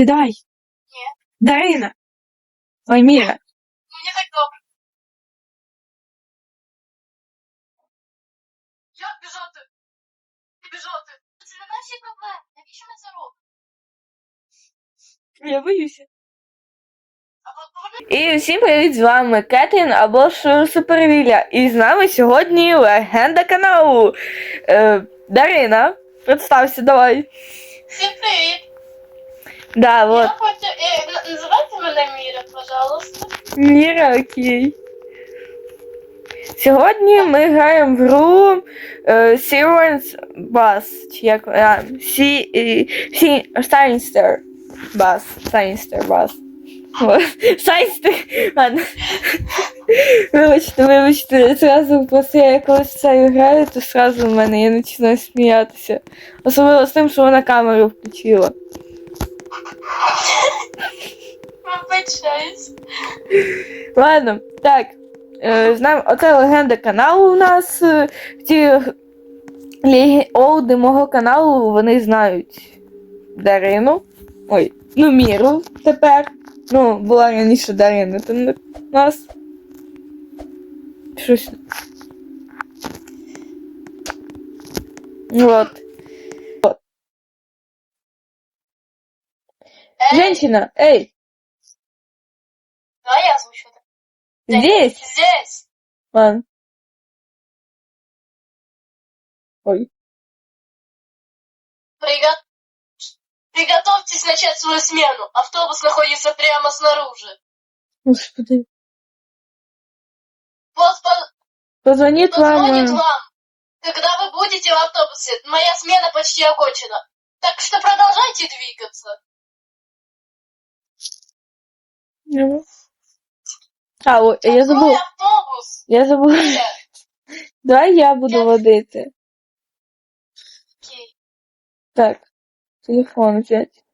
Сідай. Ні. Дарина. Ой, Міра. Мені так добре. Як біжати? Біжати. Це не наші проблеми. Навіщо ми це робимо? Я боюся. І всім привіт, з вами Кетрін або Супервілля. І з нами сьогодні легенда каналу. Е, Дарина, представся, давай. всім привіт. Да, вот. Я хочу... Е, н- називайте мене Міра, пожалуйста. Міра, окей. Сьогодні ми граємо в гру е, Sirens Bus. Чи як а, Сі, Сі, Сайнстер Bus. Сайнстер Bus. Сайнстер. Ладно. Вибачте, вибачте, зразу просто я коли це граю, то зразу в мене я починаю сміятися. Особливо з тим, що вона камеру включила. Вибачаюсь. Ладно, так. Е, знаємо, оце легенда каналу у нас. е, Ті легі олди мого каналу вони знають Дарину. Ой, ну Міру тепер. Ну, була раніше Дарина там у нас. Щось. Вот. Вот. Женщина, эй, давай я озвучу это. здесь. Здесь. Ладно. Ой. Приго- Приготовьтесь начать свою смену. Автобус находится прямо снаружи. Господи. Вот по- Позвонит вам. позвонит э, вам, когда вы будете в автобусе. Моя смена почти окончена. Так что продолжайте двигаться. Ну. А, ой, я забула. автобус? Я. Миля, Давай я буду водити. окей. Так, телефон взять.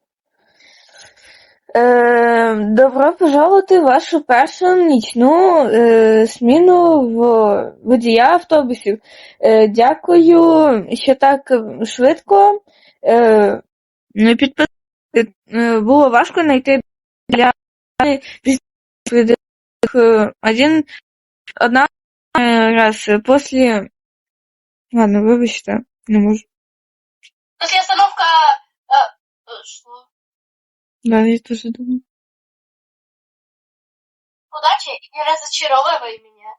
Е, добро пожаловати в вашу першу нічну е, зміну в водія автобусів. Е, дякую, що так швидко. Е, не підпис... е, було важко знайти для е, один одна е, раз після. Ладно, вибачте, не можу. После остановка... э, что? Да, я тоже думаю. Удачи и не разочаровывай меня.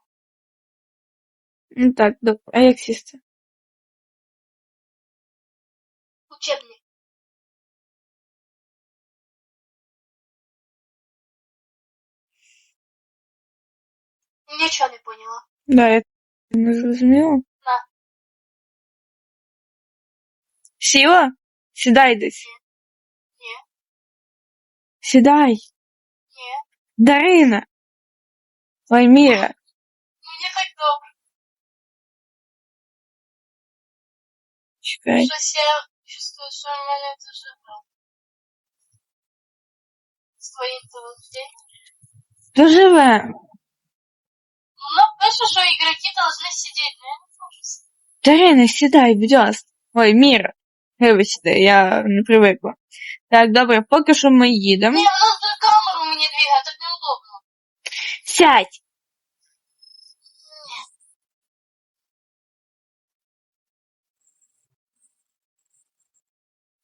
Ну так, добре. А як сісти? Учебник. Ничего не поняла. Да, я не зрозуміла. Да. Сіла? Сідай десь. Ні. Сідай. Ні. Дарина. Ой, Міра. Мне так добре. Чекай. Щось я чувствую, що у мене дуже добре. З твоїм телевидением. Доживе. Ну, пише, що игроки должны сидеть, но я не можу сидіти. Дарина, сідай, будь ласка. Ой, Міра. Вибачте, я не привикла. Так, добре, поки що ми їдемо. Не, ну ты камеру мне двигать, так неудобно. Сядь.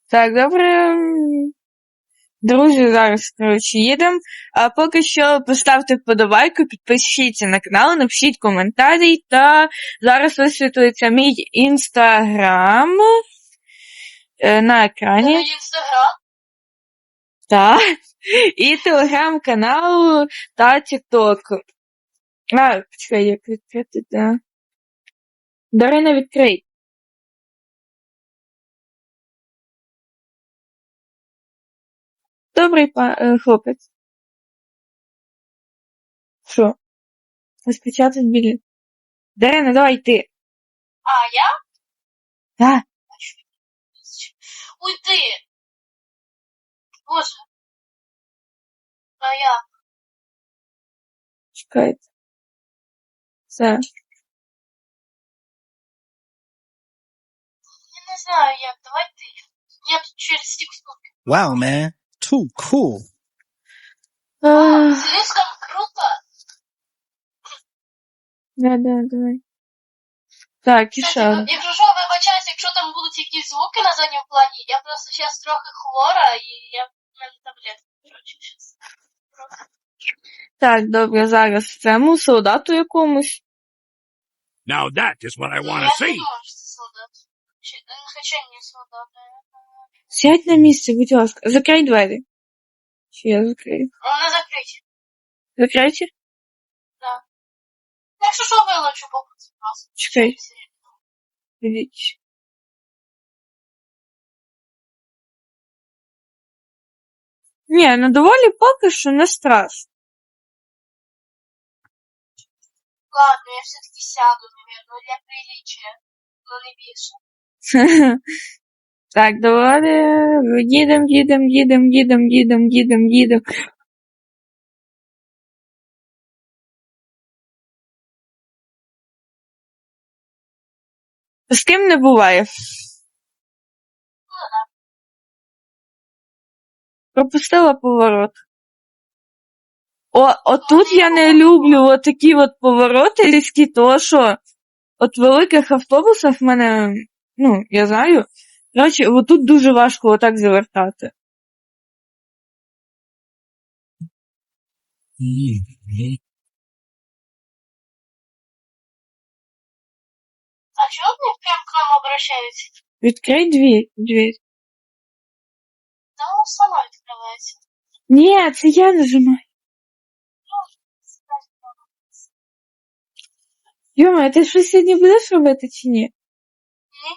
Так, добре. Друзі, зараз, коротше, їдемо. А поки що поставте вподобайку, підпишіться на канал, напишіть коментарі та зараз висвітлюється мій інстаграм е, на екрані. інстаграм. Так. І телеграм-канал та тікток. А, почекай, як відкрити, да. Дарина, відкрий. Добрий па, е, хлопець. Що? Розпечатать біля. Дарина, давай ти. А, я? Так. Уйди. Боже. А я? Чекайте. Все. Я не знаю як, давай ти. Я тут через тік Wow, man. too cool. Ах, Слишком круто. Да, да, давай. Так, і Кстати, що? ви- якщо що, вибачаюсь, якщо там будуть якісь звуки на задньому плані, я просто зараз трохи хлора і я в мене таблетки. Коротше, щас. Так, добре, зараз цьому солдату якомусь. Now that is what I Ну, want я to не see. думаю, що це солдат. Чи, е, хоча ні, солдат. е, Сядь на місце, будь ласка. Закрий двері. Чи я закрию? Вони закриті. Закрийте? Якщо що, вилучу попуск просто. Чекай, ідіть. Ні, ну доволі поки що не страшно. Ладно, я все-таки сяду, наверное, для приличия. Ну, не більше. Так, доволі. Їдем, їдем, їдем, їдем, їдем, їдем, їдем. З ким не буває. Пропустила поворот. О, отут я не люблю отакі от повороти різкі, то що от великих автобусах в мене, ну, я знаю, коротше, отут дуже важко отак завертати. А чого вони прям к нам обращаються? Відкрий дві, дві. Да воно само відкривається. Ні, це я нажимаю. Йома, ти щось сьогодні будеш робити чи ні?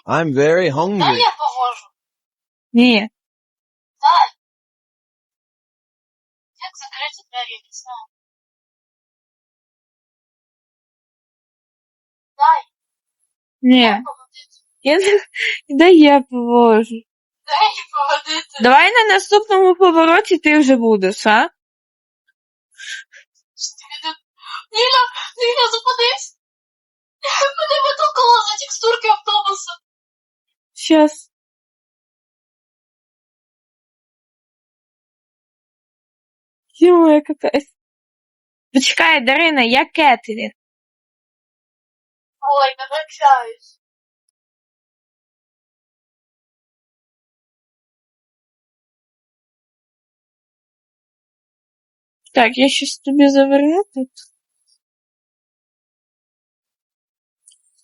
I'm very Дай hungry. я повожу. Ні. Дай. Як закрити двері, не знаю. Дай. Ні. Поводити. Я. Дай я поможу. Дай поводити. Давай на наступному повороті ти вже будеш, а? Тобі тут? Ніна, Ніна, зупинись. Мене витолкало за текстурки автобуса. Щас. Йома, капець. Почекай, Дарина, я Кетрін. Ой, вибачаюсь. Так, я щось тобі заверну тут.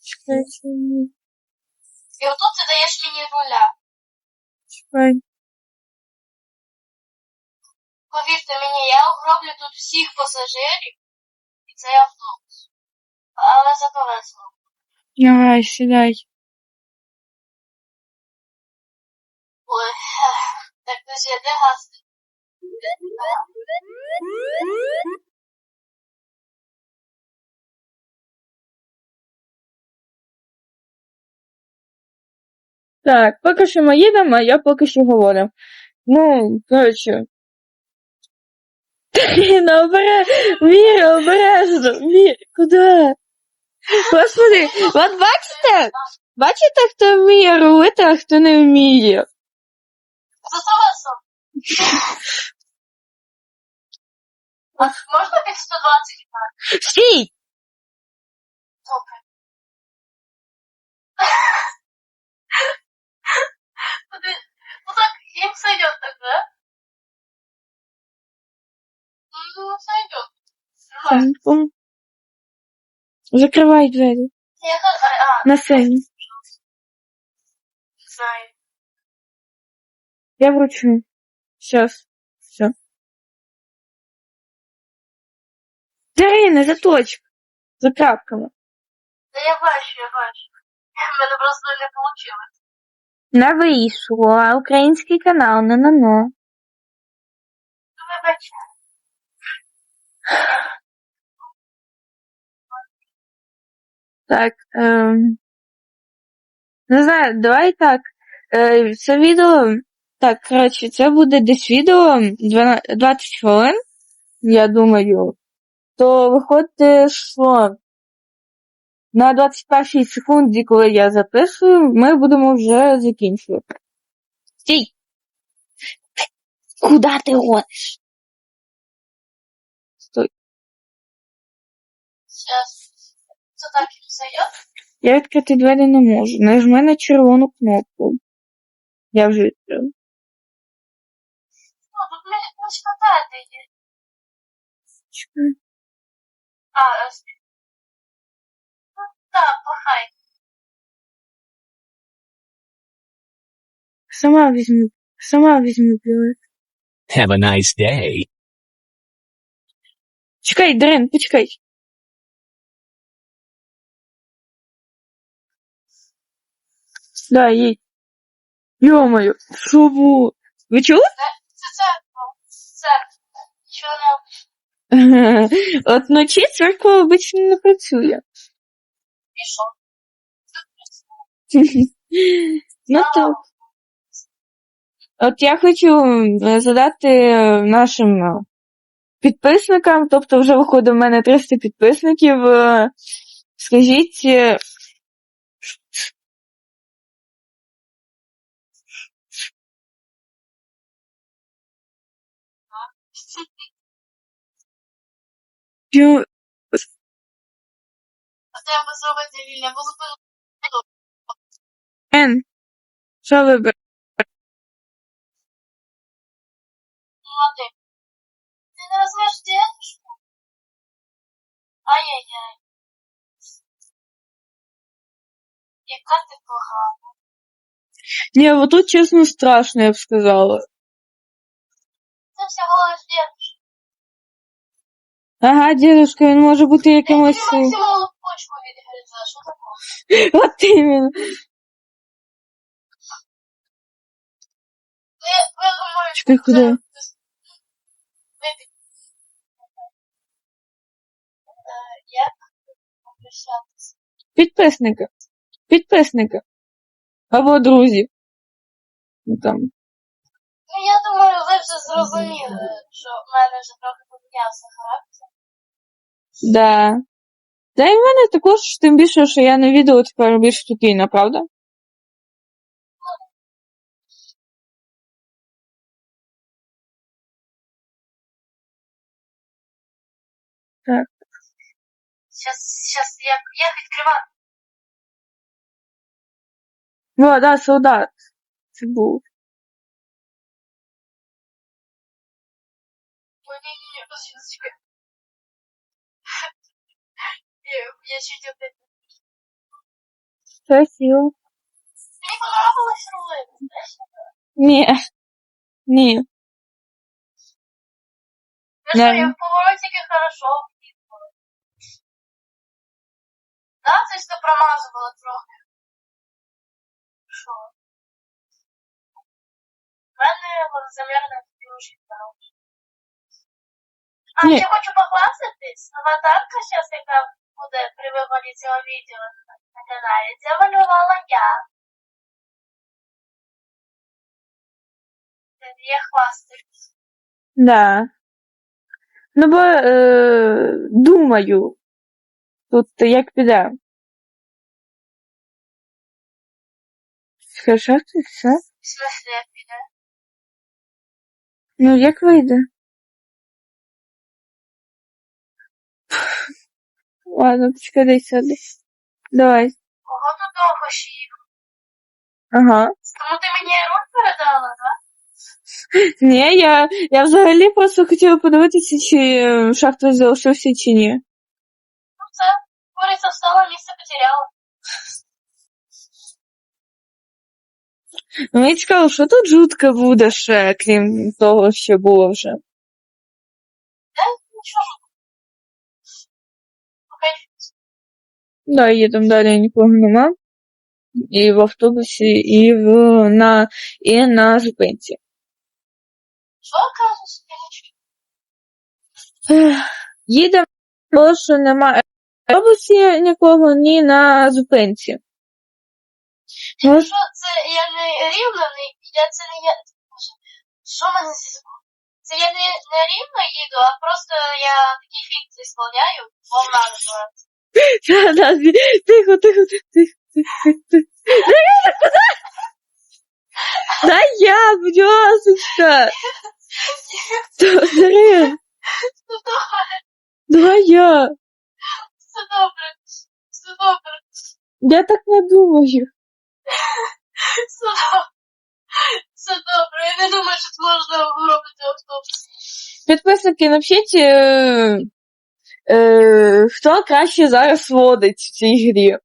Чекай, чекай, І отут ти даєш мені руля. чекай. Повірте мені, я огроблю тут всіх пасажирів і цей автобус. Але зато весело. Давай, сідай. Ой, так друзі, де газ? Так, поки що ми їдемо, а я поки що говорю. Ну, коротше. Ну, обере... Віра, обережно. Віра, куди? Господи, от бачите? Бачите, хто вміє рулити, а хто не вміє? А можна під 120? Стій! Добре. Куди? Ну так, им сойдет тогда. Ну, сойдет. Нормально. Пум. Закривай двері. Я как... А, На сцені. знаю. Я вручну. Щас. Все. Дарина, заточка. За крапками. Да я бачу, я бачу. В мене просто не получилось. Не вийшло, а український канал, не на Ну. Так, ем... не знаю, давай так. Е, це відео. Так, коротше, це буде десь відео 12 20 хвилин, я думаю. То виходить, що на 21 секунді, коли я записую, ми будемо вже закінчувати. Стій! Куда ти гониш? Стой. Сейчас. Це так і? Я відкрити двері не можу. Нажми на червону кнопку. Я вже відкрила. Ну, тут мені точно дати є. Чекай. А, пахай. Сама візьму. Сама візьму білет. Have a nice day. Чекай, Дрен, почекай. Да, їдь. Йо-моє, що було? Ви чули? Це церква. Церква. Не От вночі церква обично не працює. Пішов. Ну так. От я хочу е, задати е, нашим е, підписникам, тобто вже виходить в мене 300 підписників. Скажіть, що треба зробити вільне, бо. Ен, що вибрати? Молоди. Ти не розумієш, пішов? Ай-яй-яй. Яка ти погана. Ні, вот тут чесно страшно, я б сказала. Це всього лиш дідусь. Ага, дідушка, він може бути Ти якимось. е, максимум почву відгризеш. Що таке? От іменно. Ви, ви думаєте, Чекай, куди? Як обращатися? Підписника. Підписника. Або друзів. Ну там. Ну, я думаю, ви вже зрозуміли, що в мене вже трохи помінявся характер. Да. Та і в мене також, тим більше, що я на відео тепер більш спокійна, правда? Щас, щас, як, як відкривати? Ну, да, солдат. Це був. Ой, ні, ні, ні, опять... Спасибо. Мені понравилось рулити, знаєш? Ні. Ні. Ну що, я в поворотике хорошо в'їхала. Да, то есть ти промазувала трохи. Що? В мене водозамірна дуже стала. А, Ні. ще хочу похвастатись. Аватарка зараз, яка буде при виході цього відео на каналі, це малювала я. Я хвастаюсь. Да. Ну, бо е, думаю. Тут як піде. Що це все? В смысле, як піде? Ну, як вийде? Ладно, почекай, дай сюди. Давай. Кого тут довго ще їх? Ага. Тому ти мені руль передала, так? Ні, я, я взагалі просто хотіла подивитися, чи е, шахта залишився, чи ні. Ну це, куриця встала, місце потеряла. Ну, мені цікаво, що тут жутко буде ще, крім того, що було вже. Да, їдемо далі нікого нема. І в автобусі, і в на і на зупинці. Що. Ех, Їдемо, тому що немає в автобусі нікого, ні на зупинці. Що це я не рівний, я це не я. Що мене зі звуком? Це я не, не рівно їду, а просто я такі фікції сповняю, волна називається. Да, да, тихо, тихо, тихо, тихо, тихо, тихо. Да я, будь ласка. Дарин, Все добре, давай я. все добре, все добре, Я так не думаю. все добре. Все добре, я не думаю, що можна робити автобус. Підписники, напишіть, е, е, хто краще зараз водить в цій грі.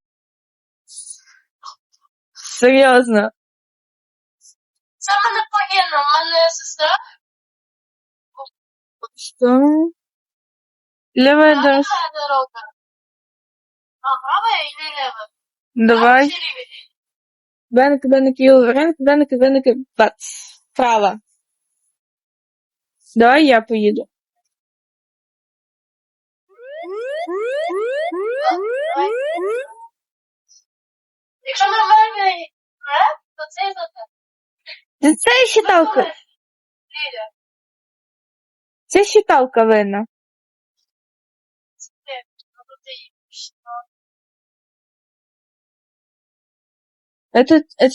Серйозно. Це в мене погано, в мене сестра Що? Лева права да. дорога. А, права или лева? Давай. Бенек, бенек, юлверенк, бенек, бенек, бац. Права. Давай я поїду. Якщо нормальний реп, то це за те. Це, считалка. Це считалка винна.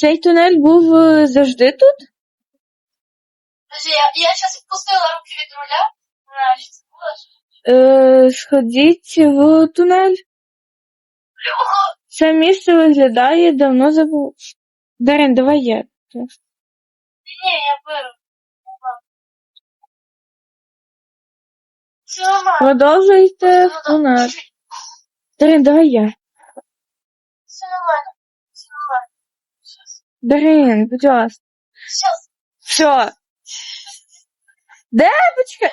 Цей тунель був е, завжди тут? Я, я сейчас відпустила руки від руля. Е, сходіть в тунель. Це місце виглядає давно забув. Дарин, давай я. ні, я беру. Продовжуйте в тунель. Дарин, давай я. Все нормально. Сейчас. Дарин, будь ласка. Сейчас. Все. Де? Почекай.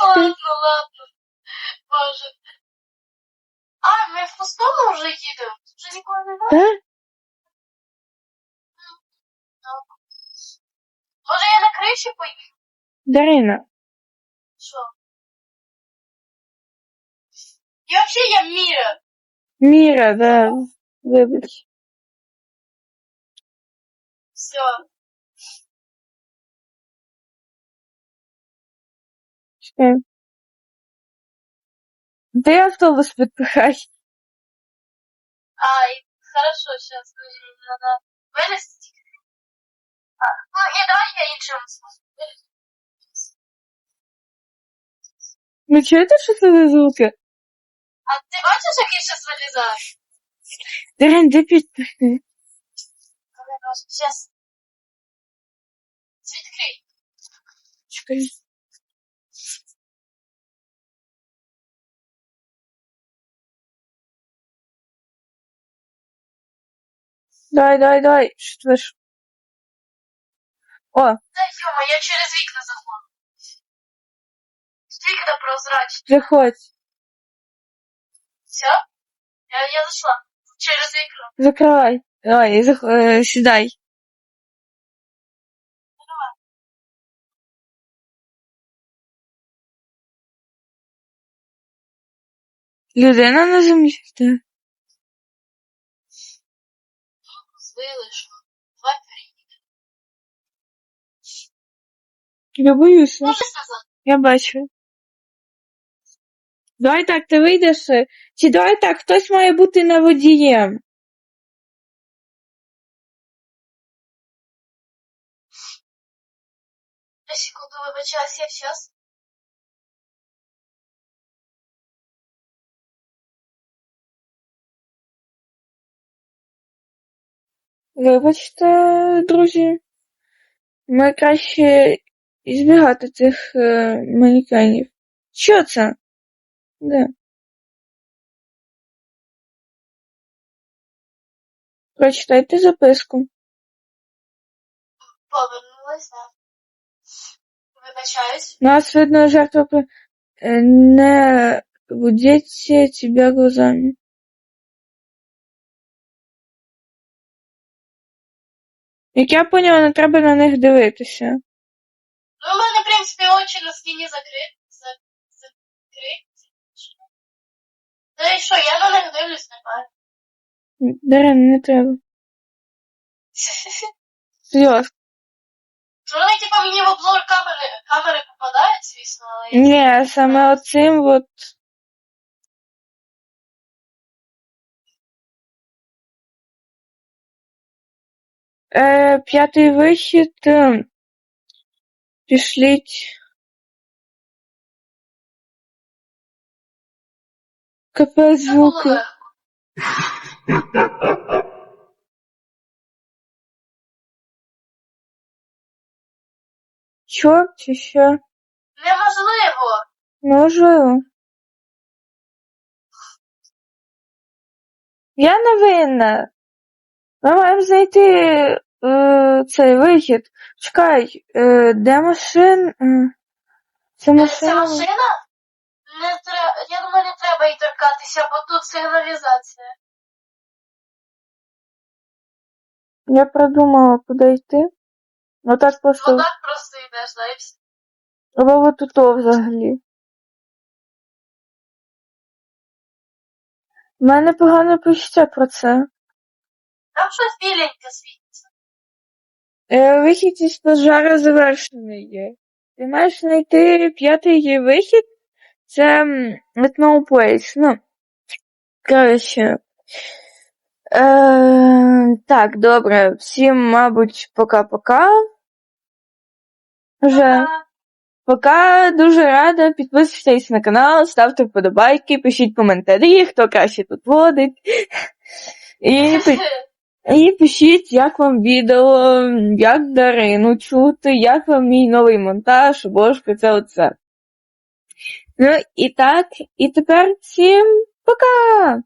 Ладно, ладно. Боже. А, ми в пустому вже їдемо? Вже нікого немає? Де? Може я на криші поїду? Дарина. Що? І взагалі я Міра. Міра, да. Вибач. Все. Чекай. Ти автобус підпихай. А, и хорошо, сейчас надо вылезти. А, ну и давай я іншим способом. Чуєте, що це за звуки? А ти бачиш, як я зараз вилізаю? Дарин, де підпихни? Сейчас. Відкрий. Чекай. Давай, давай, давай. Що ти ж? О, Та йома, я через вікна заходжу. Вікна прозрачні. заходь. Все? Я, я зайшла. Через вікна. Закривай. Давай, зах... сідай. Людина на землі. Так. Я боюся. Я бачу. Давай так, ти вийдеш. Чи давай так, хтось має бути на водієм. На секунду вибачаюсь, я сейчас. Вибачте, друзі. Ми краще ізбігати цих е, манікенів. Що це? Де? Прочитайте записку. Повернулась, да. Вибачаюсь. Нас видно жертва при- е, не будете тебя глазами. Як я поняла, не треба на них дивитися. Ну, у мене, в принципі, очі на стіні закриті. Закриті. Та і що, я на них дивлюсь, не бачу. Дарина, не треба. Серйозно. Що вони, типа, мені в обзор камери, камери попадають, звісно, але. Ні, саме оцим от. Е, п'ятий вихід. е, Пішліть. Було звуки. Що чи що? Неможливо. Неможливо. Я не винна. Ми маємо знайти е, цей вихід. Чекай, е, де машин? Е, Це Ця машина. машина? Не треба. Я думаю, не треба їй торкатися, бо тут сигналізація. Я продумала, куди йти. Отак просто. Ну так просто йдеш, да, і все. Або от тут взагалі. У мене погане почуття про це. Там щось біленьке світиться. Е, вихід із пожару завершений є. Ти маєш знайти п'ятий вихід. Це at no place. Ну, коротше. Е, так, добре. Всім, мабуть, пока-пока. Вже. Ага. Пока дуже рада. Підписуйтесь на канал, ставте вподобайки, пишіть коментарі, хто краще тут водить. І, і пишіть, як вам відео, як Дарину чути, як вам мій новий монтаж, божко, це оце. Ну і так, і тепер всім пока!